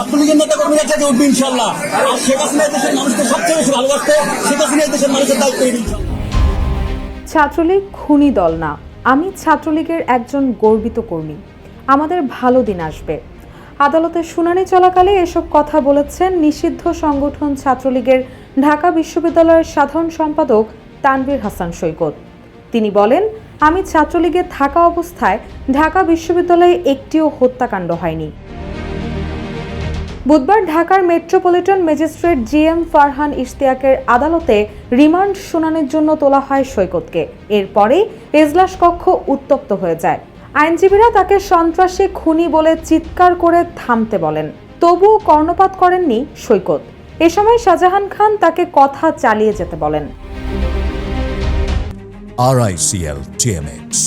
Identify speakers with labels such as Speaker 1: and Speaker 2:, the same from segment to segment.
Speaker 1: ছাত্রলীগের নেতা কর্মীরা জেগে উঠবে ইনশাল্লাহ আর শেখ হাসিনা দেশের মানুষকে সবচেয়ে বেশি ভালোবাসতো, শেখ হাসিনা দেশের মানুষের দায়িত্ব
Speaker 2: ছাত্রলীগ খুনি দল না। আমি ছাত্রলীগের একজন গর্বিত কর্মী। আমাদের ভালো দিন আসবে। আদালতে শুনানি চলাকালে এসব কথা বলেছেন নিষিদ্ধ সংগঠন ছাত্রলীগের ঢাকা বিশ্ববিদ্যালয়ের সাধারণ সম্পাদক তানভীর হাসান সৈকত। তিনি বলেন, আমি ছাত্রলীগে থাকা অবস্থায় ঢাকা বিশ্ববিদ্যালয়ে একটিও হত্যাকাণ্ড হয়নি। বুধবার ঢাকার metropolitan magistrate G M Farhan ইশতিয়াকের আদালতে রিমান্ড শুনানির জন্য তোলা হয় সৈকতকে। এরপরেই এজলাস কক্ষ উত্তপ্ত হয়ে যায়। আইনজীবীরা তাকে সন্ত্রাসী খুনি বলে চিৎকার করে থামতে বলেন। তবুও কর্ণপাত করেননি সৈকত। এ সময় শাহজাহান খান তাকে কথা চালিয়ে যেতে বলেন।
Speaker 3: আরআইসিএল টিএমএক্স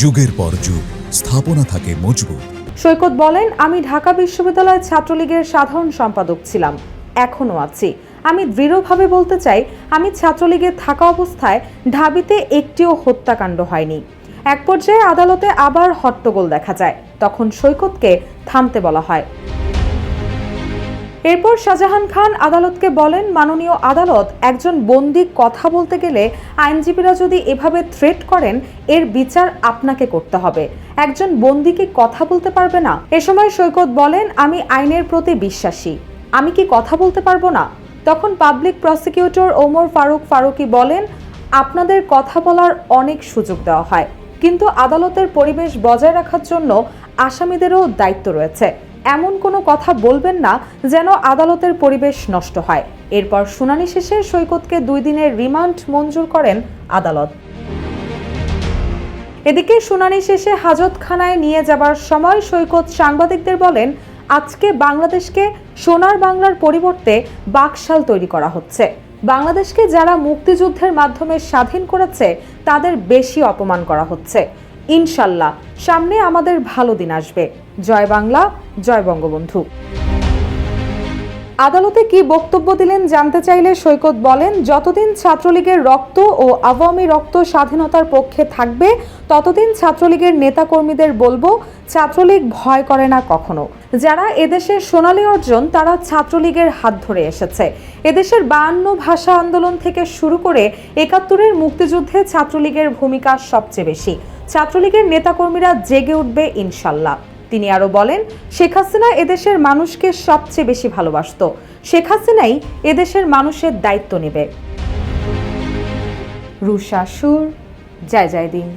Speaker 3: যুগের পর যুগ, স্থাপনা থাকে মজবুত।
Speaker 2: সৈকত বলেন, আমি ঢাকা বিশ্ববিদ্যালয় ছাত্রলীগের সাধারণ সম্পাদক ছিলাম। এখনও আছি। আমি দৃঢ়ভাবে বলতে চাই, আমি ছাত্রলীগের থাকা অবস্থায় ঢাবিতে একটিও হত্যাকাণ্ড হয়নি। এক পর্যায়ে আদালতে আবার হট্টগোল দেখা যায়। তখন সৈকতকে থামতে বলা হয়। এরপর শাহজাহান খান আদালতকে বলেন, মাননীয় আদালত একজন বন্দি কথা বলতে গেলে আইনজীবীরা যদি এভাবে থ্রেট করেন, এর বিচার আপনাকে করতে হবে। একজন বন্দিকে কথা বলতে পারবে না? এ সময় সৈকত বলেন, আমি আইনের প্রতি বিশ্বাসী। আমি কি কথা বলতে পারব না? তখন পাবলিক প্রসিকিউটর ওমর ফারুক ফারুকি বলেন, আপনাদের কথা বলার অনেক সুযোগ দেওয়া হয়। কিন্তু আদালতের পরিবেশ বজায় রাখার জন্য আসামিদেরও দায়িত্ব রয়েছে। এমন কোনো কথা বলবেন না যেন আদালতের পরিবেশ নষ্ট হয়। এরপর শুনানি শেষে সৈকতকে দুই দিনের রিমান্ড মঞ্জুর করেন আদালত। এদিকে শুনানি শেষে হাজতখানায় নিয়ে যাবার সময় সৈকত সাংবাদিকদের বলেন, আজকে বাংলাদেশকে সোনার বাংলার পরিবর্তে বাকশাল তৈরি করা হচ্ছে। বাংলাদেশকে যারা মুক্তিযুদ্ধের মাধ্যমে স্বাধীন করেছে, তাদের বেশি অপমান করা হচ্ছে। ইনশাল্লাহ সামনে আমাদের ভালো দিন আসবে। জয় বাংলা জয় বঙ্গবন্ধু। আদালতে কি বক্তব্য দিলেন জানতে চাইলে সৈকত বলেন, যতদিন ছাত্রলীগের রক্ত ও আওয়ামী রক্ত স্বাধীনতার পক্ষে থাকবে, ততদিন ছাত্রলীগের নেতাকর্মীদের বলব, ছাত্রলীগ ভয় করে না কখনো। যারা এদেশের সোনালী অর্জন, তারা ছাত্রলীগের হাত ধরে এসেছে। এদেশের বায়ান্ন ভাষা আন্দোলন থেকে শুরু করে একাত্তরের মুক্তিযুদ্ধে ছাত্রলীগের ভূমিকা সবচেয়ে বেশি। ছাত্রলীগের নেতাকর্মীরা জেগে উঠবে ইনশাল্লাহ। তিনি আরও বলেন, শেখ হাসিনা এদেশের মানুষকে সবচেয়ে বেশি ভালোবাসত। শেখ হাসিনাই এদেশের মানুষের দায়িত্ব নেবে। রুশা সুর, জয় জয় দিন